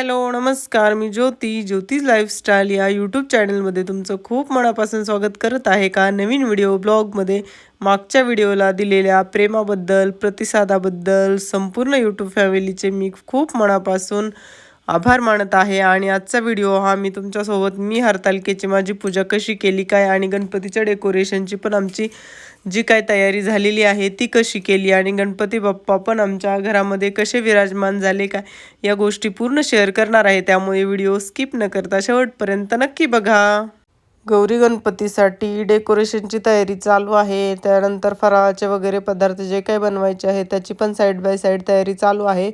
Hello नमस्कार. मी ज्योती ज्योतीज lifestyle या YouTube चॅनलमध्ये तुमचं खूप मनापासून स्वागत करत आहे का? नवीन व्हिडिओ ब्लॉगमध्ये मागच्या व्हिडिओला दिलेल्या प्रेमाबद्दल प्रतिसादाबद्दल संपूर्ण यूट्यूब फॅमिलीचे मी खूप मनापासून आभार मानत आहे. आणि आजचा व्हिडिओ हा मी तुमच्यासोबत मी हरतालिकेची माझी पूजा कशी केली काय आणि गणपतीच्या डेकोरेशनची पण आमची जी काय तयारी झालेली आहे ती कशी केली आणि गणपती बाप्पा पण आमच्या घरामध्ये कसे विराजमान झाले काय या गोष्टी पूर्ण शेअर करणार आहे. त्यामुळे व्हिडिओ स्किप न करता शेवटपर्यंत नक्की बघा. गौरी गणपतीसाठी डेकोरेशनची तयारी चालू आहे. त्यानंतर फराळाचे वगैरे पदार्थ जे काही बनवायचे आहे त्याची पण साईड बाय साईड तयारी चालू आहे.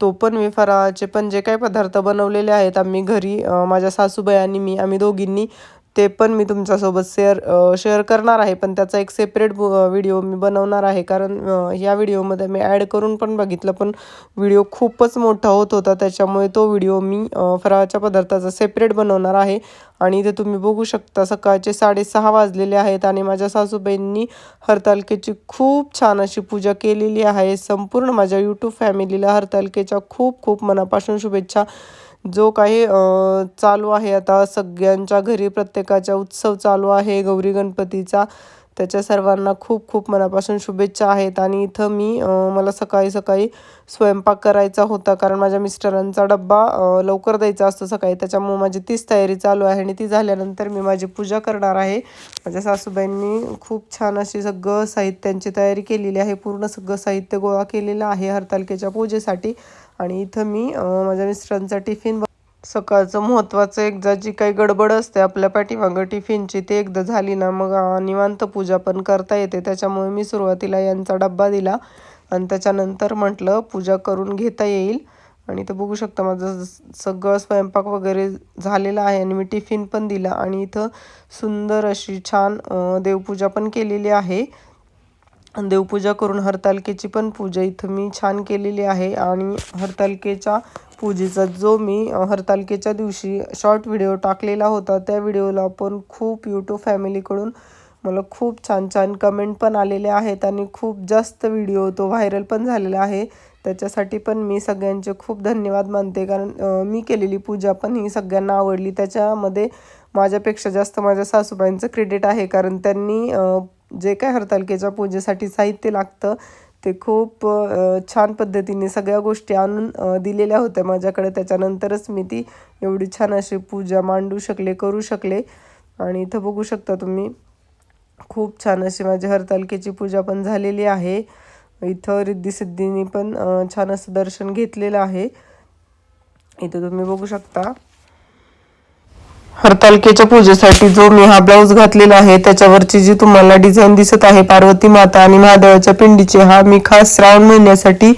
तो पण मी फराळाचे पण जे काही पदार्थ बनवलेले आहेत आम्ही घरी माझ्या सासूबाई आणि मी आम्ही दोघींनी ते पण मी तुमच्यासोबत शेअर शेअर करणार आहे. पण त्याचा एक सेपरेट व्हिडिओ मी बनवणार आहे. कारण या व्हिडिओमध्ये मी ॲड करून पण बघितलं. पण व्हिडिओ खूपच मोठा होत होता. त्याच्यामुळे तो व्हिडिओ मी फराळाच्या पदार्थाचा सेपरेट बनवणार आहे. आणि इथे तुम्ही बघू शकता सकाळचे साडेसहा वाजलेले आहेत. आणि माझ्या सासूबाईंनी हरतालिकेची खूप छान अशी पूजा केलेली आहे. संपूर्ण माझ्या यूट्यूब फॅमिलीला हरतालिकेच्या खूप खूप मनापासून शुभेच्छा. जो काही चालू आहे आता सगळ्यांच्या घरी प्रत्येकाचा उत्सव चालू आहे गौरी गणपतीचा. त्याच्या सर्वांना खूप खूप मनापासून शुभेच्छा आहेत. आणि इथं मी मला सकाळी सकाळी स्वयंपाक करायचा होता. कारण माझ्या मिस्टरांचा डब्बा लवकर द्यायचा असतो सकाळी. त्याच्यामुळे माझी तीच तयारी चालू आहे. आणि ती झाल्यानंतर मी माझी पूजा करणार आहे. माझ्या सासूबाईंनी खूप छान अशी सगळं साहित्यांची तयारी केलेली आहे. पूर्ण सगळं साहित्य गोळा केलेलं आहे हरतालिकेच्या पूजेसाठी. आणि इथं मी माझ्या मिस्टरांचा टिफिन सकाळचं महत्त्वाचं एकदा जी काही गडबड असते आपल्या पाठीमागं टिफिनची ते एकदा झाली ना मग निवांत पूजा पण करता येते. त्याच्यामुळे मी सुरुवातीला यांचा डब्बा दिला आणि त्याच्यानंतर म्हटलं पूजा करून घेता येईल. आणि इथं बघू शकता माझं सगळं स्वयंपाक वगैरे झालेला आहे आणि मी टिफिन पण दिला. आणि इथं सुंदर अशी छान देवपूजा पण केलेली आहे. देवपूजा करून हरतालिकेची पण पूजा इथं मी छान केलेली आहे आणि हरतालिकेच्या पूजेचा जो मी हरतालकेच्या हरतालिकेच्या दिवशी शॉर्ट व्हिडिओ टाकलेला होता त्या व्हिडिओला पण खूप यूट्यूब फॅमिलीकडून मला खूप छान छान कमेंट पण आलेले आहेत आणि खूप जास्त व्हिडिओ तो व्हायरल पण झालेला आहे. त्याच्यासाठी पण मी सगळ्यांचे खूप धन्यवाद मानते कारण मी केलेली पूजा पण ही सगळ्यांना आवडली. त्याच्यामध्ये माझ्यापेक्षा जास्त माझ्या सासूबाईंचं क्रेडिट आहे कारण त्यांनी जे काय हरतालिकेच्या पूजेसाठी साहित्य लागतं ते खूप छान पद्धतीने सगळ्या गोष्टी आणून दिलेल्या होत्या माझ्याकडे. त्याच्यानंतरच मी ती एवढी छान अशी पूजा मांडू शकले करू शकले. आणि इथं बघू शकता तुम्ही खूप छान अशी माझी हरतालिकेची पूजा पण झालेली आहे. इथं रिद्धी पण छान असं दर्शन घेतलेलं आहे. इथं तुम्ही बघू शकता. हरतालिकेच्या पूजेसाठी जो मी हा ब्लाऊज घातलेला आहे त्याच्यावरची जी तुम्हाला डिझाईन दिसत आहे पार्वती माता आणि महादेवाच्या पिंडीची हा मी खास श्रावण महिन्यासाठी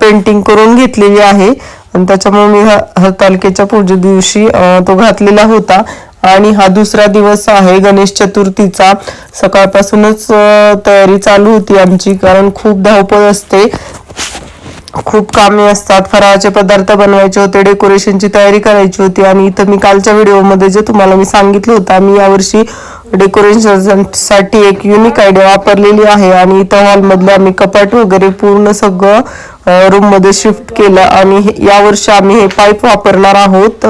पेंटिंग करून घेतलेली आहे. आणि त्याच्यामुळे मी हा हरतालिकेच्या पूजे दिवशी तो घातलेला होता. आणि हा दुसरा दिवस आहे गणेश चतुर्थीचा. सकाळपासूनच तयारी चालू होती आमची कारण खूप धावपळ असते. खूप कामे असतात. फराळाचे पदार्थ बनवायचे होते डेकोरेशनची तयारी करायची होती आणि इथं मी कालच्या व्हिडिओमध्ये जे तुम्हाला मी सांगितलं होतं आम्ही यावर्षी डेकोरेशनसाठी एक युनिक आयडिया वापरलेली आहे आणि इथं हॉलमधलं आम्ही कपाट वगैरे पूर्ण सगळं रूममध्ये शिफ्ट केलं आणि हे- यावर्षी आम्ही हे पाईप वापरणार आहोत.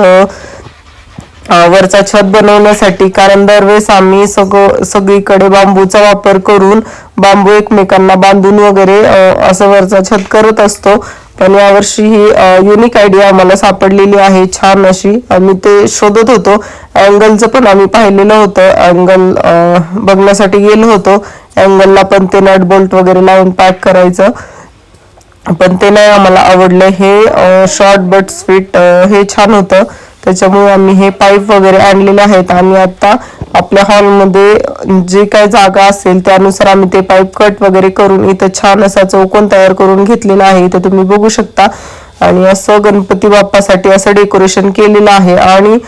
वरचा छत बनवण्यासाठी कारण दरवेळेस आम्ही सगळं सगळीकडे बांबूचा वापर करून बांबू एकमेकांना बांधून वगैरे असं वरचा छत करत असतो. पण यावर्षी ही युनिक आयडिया आम्हाला सापडलेली आहे. छान अशी आम्ही ते शोधत होतो. अँगलचं पण आम्ही पाहिलेलं होतं. अँगल बघण्यासाठी गेलो होतो. अँगलला पण ते नट बोल्ट वगैरे लावून पॅक करायचं. पण ते नाही आम्हाला आवडलं. हे शॉर्ट बट स्वीट हे छान होतं. त्याच्यामुळे आम्ही हे पाईप वगैरे आणलेले आहेत आणि आता आपल्या हॉलमध्ये जे काय जागा असेल त्यानुसार आम्ही ते पाईप कट वगैरे करून इथं छान असा चौकोन तयार करून घेतलेला आहे. इथं तुम्ही बघू शकता. आणि असं गणपती बाप्पासाठी असं डेकोरेशन केलेलं आहे. आणि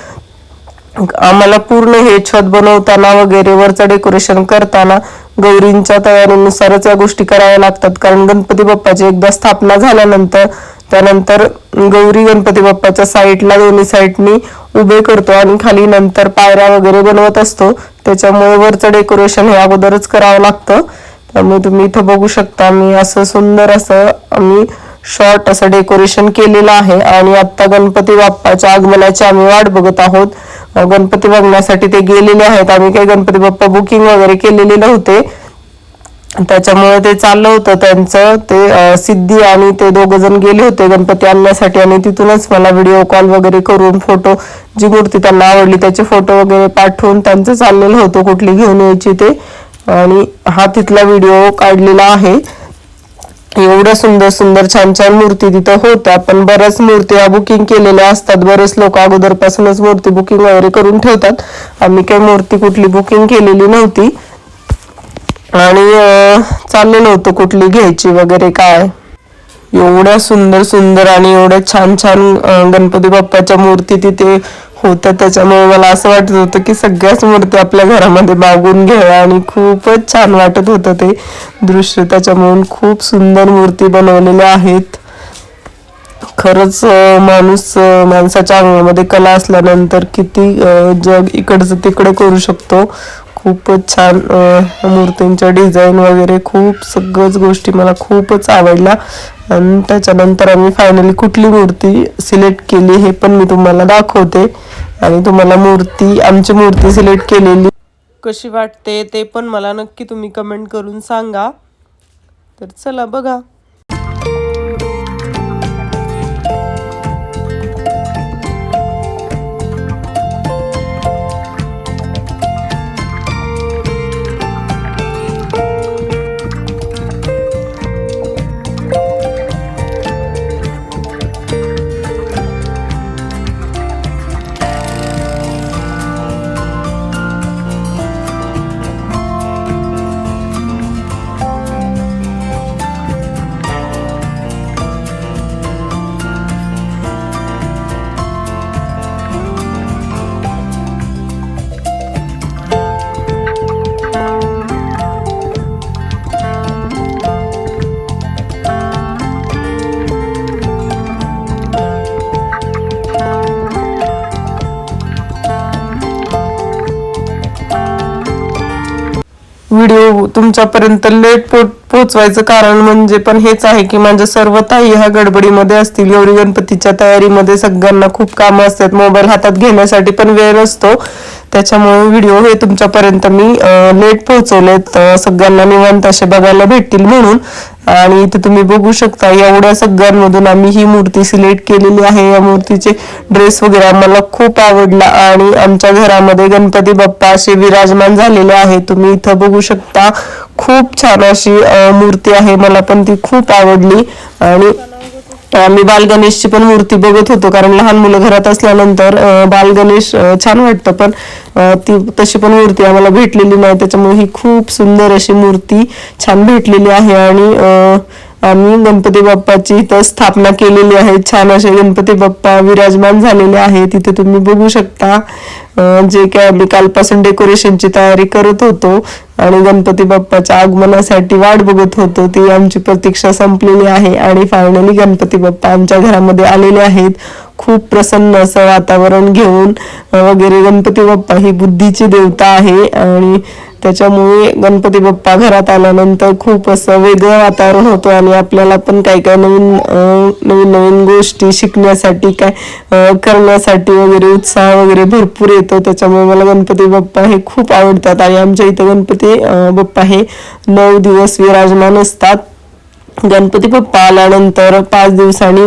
आम्हाला पूर्ण हे छत बनवताना वगैरे वरचं डेकोरेशन करताना गौरींच्या तयारीनुसारच या गोष्टी कराव्या लागतात. कारण गणपती बाप्पाची एकदा स्थापना झाल्यानंतर त्यानंतर गौरी गणपती बाप्पाच्या साईडला दोन्ही साईडनी उभे करतो आणि खाली नंतर पायऱ्या वगैरे बनवत असतो. त्याच्यामुळे वरचं डेकोरेशन हे अगोदरच करावं लागतं. त्यामुळे तुम्ही इथं बघू शकता मी असं सुंदर असं आम्ही शॉर्ट असं डेकोरेशन केलेलं आहे आणि आता गणपती बाप्पाच्या आगमनाची आम्ही वाट बघत आहोत. गणपती बघण्यासाठी ते गेलेले आहेत. आम्ही काही गणपती बाप्पा बुकिंग वगैरे केलेले नव्हते. त्याच्यामुळे ते चाललं होतं. त्यांचं ते सिद्धी आणि ते दोघ जण गेले होते गणपती आणण्यासाठी आणि तिथूनच मला व्हिडिओ कॉल वगैरे करून फोटो जी मूर्ती त्यांना आवडली त्याचे फोटो वगैरे पाठवून त्यांचं चाललेलं होतं कुठली घेऊन यायची ते. आणि हा तिथला व्हिडिओ काढलेला आहे. एवढ्या सुंदर सुंदर छान छान मूर्ती तिथं होत्या पण बऱ्याच मूर्त्या बुकिंग केलेल्या असतात. बरेच लोक अगोदरपासूनच मूर्ती बुकिंग वगैरे करून ठेवतात. आम्ही काही मूर्ती कुठली बुकिंग केलेली नव्हती. आणि चाललेलं होतं कुठली घ्यायची वगैरे काय. एवढ्या सुंदर सुंदर आणि एवढ्या छान छान गणपती बाप्पाच्या मूर्ती तिथे होतं. त्याच्यामुळे मला असं वाटत होतं की सगळ्याच मूर्ती आपल्या घरामध्ये मागून घ्याव्या आणि खूपच छान वाटत होतं ते दृश्य. त्याच्यामुळे खूप सुंदर मूर्ती बनवलेल्या आहेत. खरंच माणूस माणसाच्या अंगामध्ये कला असल्यानंतर किती जग इकडचं तिकडं करू शकतो. खूपच छान मूर्तींच्या डिझाईन वगैरे खूप सगळंच गोष्टी मला खूपच आवडल्या. आणि त्याच्यानंतर आम्ही फायनली कुठली मूर्ती सिलेक्ट केली हे पण मी तुम्हाला दाखवते. आणि तुम्हाला मूर्ती आमची मूर्ती सिलेक्ट केलेली. कशी वाटते ते पण मला नक्की तुम्ही कमेंट करून सांगा. तर चला बघा. व्हिडिओ तुमच्यापर्यंत लेट पो पोचवायचं कारण म्हणजे पण हेच आहे की माझ्या सर्व ताई ह्या गडबडीमध्ये असतील. एवढी गणपतीच्या तयारीमध्ये सगळ्यांना खूप कामं असतात. मोबाईल हातात घेण्यासाठी पण वेळ असतो त्याच्यामुळे व्हिडिओ हे तुमच्यापर्यंत मी लेट पोहोचवलेत. सगळ्यांना निवांत असे बघायला भेटतील म्हणून. आणि इथे तुम्ही बघू शकता एवढ्या सगळ्यांमधून आम्ही ही मूर्ती सिलेक्ट केलेली आहे. या मूर्तीचे ड्रेस वगैरे आम्हाला खूप आवडला. आणि आमच्या घरामध्ये गणपती बाप्पा असे विराजमान झालेले आहे तुम्ही इथं बघू शकता. खूप छान अशी मूर्ती आहे. मला पण ती खूप आवडली. आणि आम्ही बालगणेशची पण मूर्ती बघत होतो कारण लहान मुलं घरात असल्यानंतर बालगणेश बाल गणेश छान वाटतं पण अं, ती तशी पण मूर्ती आम्हाला भेटलेली नाही. त्याच्यामुळे ही खूप सुंदर अशी मूर्ती छान भेटलेली आहे आणि अं, आम्ही गणपती बाप्पाची इथं स्थापना केलेली आहे. छान असे गणपती बाप्पा विराजमान झालेले आहे. तिथे तुम्ही बघू शकता जे काय आम्ही कालपासून डेकोरेशनची तयारी करत होतो आणि गणपती बाप्पाच्या आगमनासाठी वाट बघत होतो ती आमची प्रतीक्षा संपलेली आहे आणि फायनली गणपती बाप्पा आमच्या घरामध्ये आलेले आहेत. खूप प्रसन्न असं वातावरण घेऊन वगैरे गणपती बाप्पा ही बुद्धीची देवता आहे आणि त्याच्यामुळे गणपती बाप्पा घरात आल्यानंतर खूप असं वेगळं वातावरण होतं आणि आपल्याला पण काही काय नवीन नवीन नवीन गोष्टी शिकण्यासाठी काय करण्यासाठी वगैरे उत्साह वगैरे भरपूर येतो. त्याच्यामुळे मला गणपती बाप्पा हे खूप आवडतात. आणि आमच्या इथं गणपती बाप्पा हे नऊ दिवस विराजमान असतात. गणपती बाप्पा आल्यानंतर पाच दिवसांनी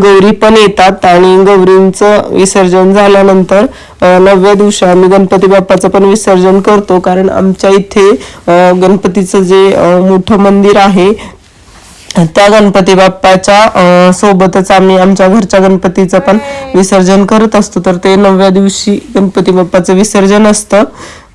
गौरी पण येतात आणि गौरींचं विसर्जन झाल्यानंतर नवव्या दिवशी आम्ही गणपती बाप्पाचं पण विसर्जन करतो. कारण आमच्या इथे गणपतीचं जे मोठं मंदिर आहे त्या गणपती बाप्पाच्या सोबतच आम्ही आमच्या घरच्या गणपतीचं पण विसर्जन करत असतो. तर ते नवव्या दिवशी गणपती बाप्पाचं विसर्जन असतं.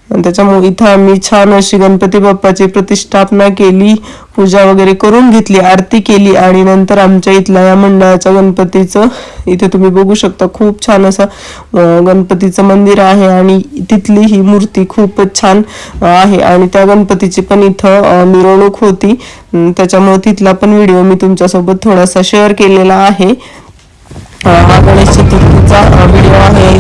त्याच्यामुळे इथं आम्ही छान अशी गणपती बाप्पाची प्रतिष्ठापना केली पूजा वगैरे करून घेतली आरती केली आणि नंतर आमच्या इथल्या या मंडळाच्या गणपतीचं इथे तुम्ही बघू शकता खूप छान असं गणपतीचं मंदिर आहे आणि तिथली ही मूर्ती खूपच छान आहे. आणि त्या गणपतीची पण इथं मिरवणूक होती. त्याच्यामुळे तिथला पण व्हिडिओ मी तुमच्यासोबत थोडासा शेअर केलेला आहे. हा गणेश चतुर्थीचा व्हिडिओ आहे.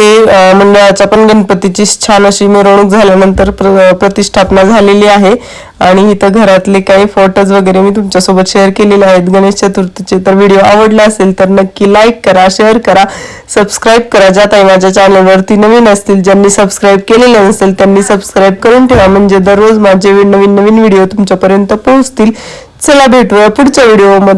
इथे मंडळाच्या पण गणपतीची छान अशी मिरवणूक झाल्यानंतर प्र- प्रतिष्ठापना झालेली आहे. आणि इथं घरातले काही फोटोज वगैरे मी तुमच्यासोबत शेअर केलेले आहेत. गणेश चतुर्थीचे तर व्हिडिओ आवडला असेल तर नक्की लाईक करा शेअर करा सबस्क्राईब करा. ज्या ताई माझ्या चॅनलवरती नवीन असतील ज्यांनी सबस्क्राईब केलेले नसेल त्यांनी सबस्क्राईब करून ठेवा. म्हणजे दररोज माझे नवीन नवीन व्हिडिओ तुमच्यापर्यंत पोहोचतील. चला भेटूया पुढच्या व्हिडिओमध्ये